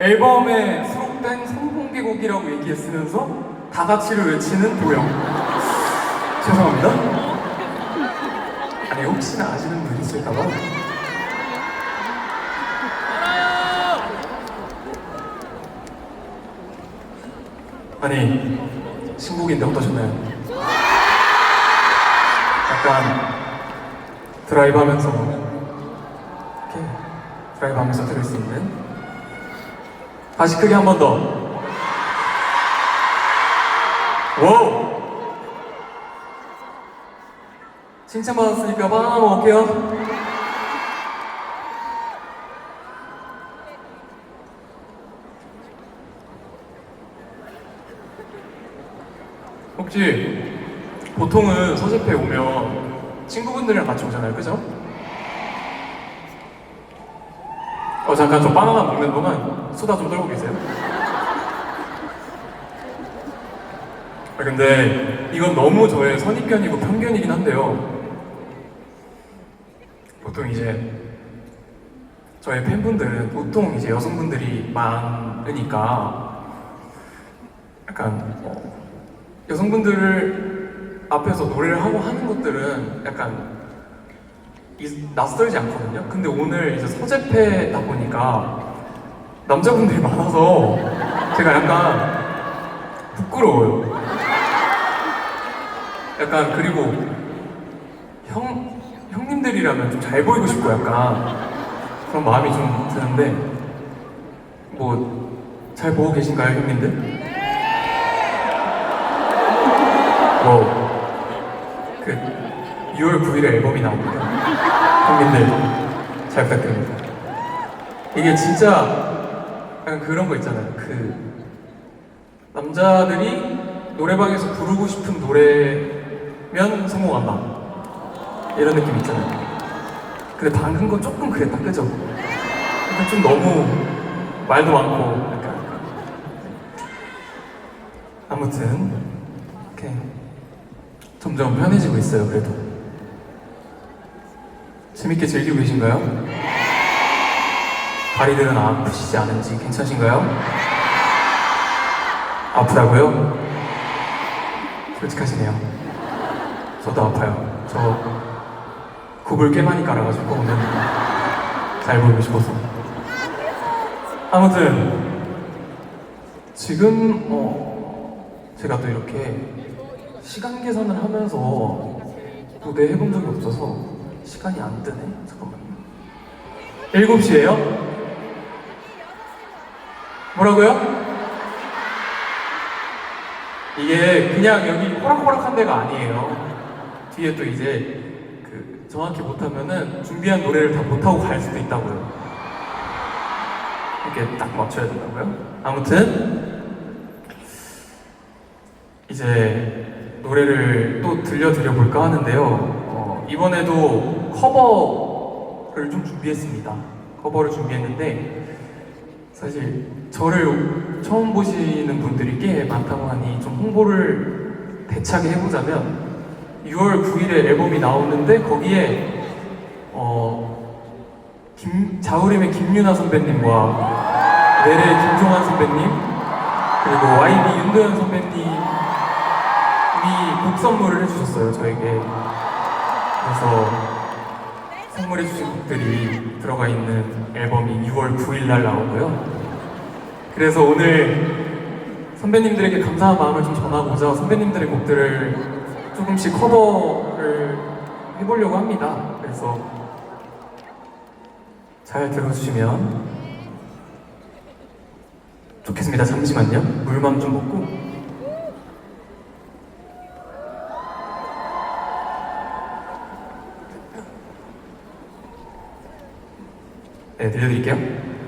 앨범에 수록된 선공개곡이라고 얘기했으면서 다 같이를 외치는 도영. 죄송합니다. 아니 혹시나 아시는 분 있을까봐. 아니 신곡인데 어떠셨나요? 약간 드라이브 하면서 이렇게 드라이브 하면서 들을 수 있는 다시 크게 한 번 더. 와우! 칭찬받았으니까 바나나 먹을게요. 혹시 보통은 서재페 오면 친구분들이랑 같이 오잖아요, 그죠? 어 잠깐 저 바나나 먹는 동안 수다 좀 떨고 계세요. 아, 근데 이건 너무 저의 선입견이고 편견이긴 한데요. 보통 이제 저의 팬분들은 보통 이제 여성분들이 많으니까 약간 어, 여성분들을 앞에서 노래를 하고 하는 것들은 약간 이- 낯설지 않거든요. 근데 오늘 이제 서재패다 보니까 남자분들이 많아서 제가 약간 부끄러워요. 약간 그리고 형 형님들이라면 좀 잘 보이고 싶고 약간 그런 마음이 좀 드는데 뭐 잘 보고 계신가요, 형님들? 뭐그 6월 9일에 앨범이 나옵니다. 형님들 잘 부탁드립니다. 이게 진짜 약간 그런 거 있잖아요. 그 남자들이 노래방에서 부르고 싶은 노래면 성공한다. 이런 느낌 있잖아요. 근데 방금 건 조금 그랬다, 그죠? 약간 좀 너무 말도 많고 약간 아무튼 이렇게 점점 편해지고 있어요, 그래도. 재밌게 즐기고 계신가요? 다리들은 아프시지 않은지 괜찮으신가요? 아프다고요? 솔직하시네요. 저도 아파요. 저 굽을 꽤 많이 깔아가지고 오늘 잘 보이고 싶어서. 아무튼 지금 어 제가 또 이렇게 시간 계산을 하면서 무대 해본 적이 없어서 시간이 안 뜨네. 잠깐만요. 7시에요? 뭐라고요? 이게 그냥 여기 호락호락한 데가 아니에요. 뒤에 또 이제 그 정확히 못하면은 준비한 노래를 다 못하고 갈 수도 있다고요. 이렇게 딱 맞춰야 된다고요? 아무튼 이제 노래를 또 들려드려 볼까 하는데요. 어, 이번에도 커버를 좀 준비했습니다. 커버를 준비했는데 사실 저를 처음 보시는 분들이 꽤 많다고 하니 좀 홍보를 대차게 해보자면 6월 9일에 앨범이 나오는데 거기에 어, 김, 자우림의 김유나 선배님과 내래 김종환 선배님 그리고 YB 윤도현 선배님이 곡 선물을 해주셨어요 저에게 그래서 선물해주신 곡들이 들어가 있는 앨범이 6월 9일 날 나오고요. 그래서 오늘 선배님들에게 감사한 마음을 좀 전하고자 선배님들의 곡들을 조금씩 커버를 해보려고 합니다. 그래서 잘 들어주시면 좋겠습니다. 잠시만요. 물만 좀 먹고. 네, 들려드릴게요.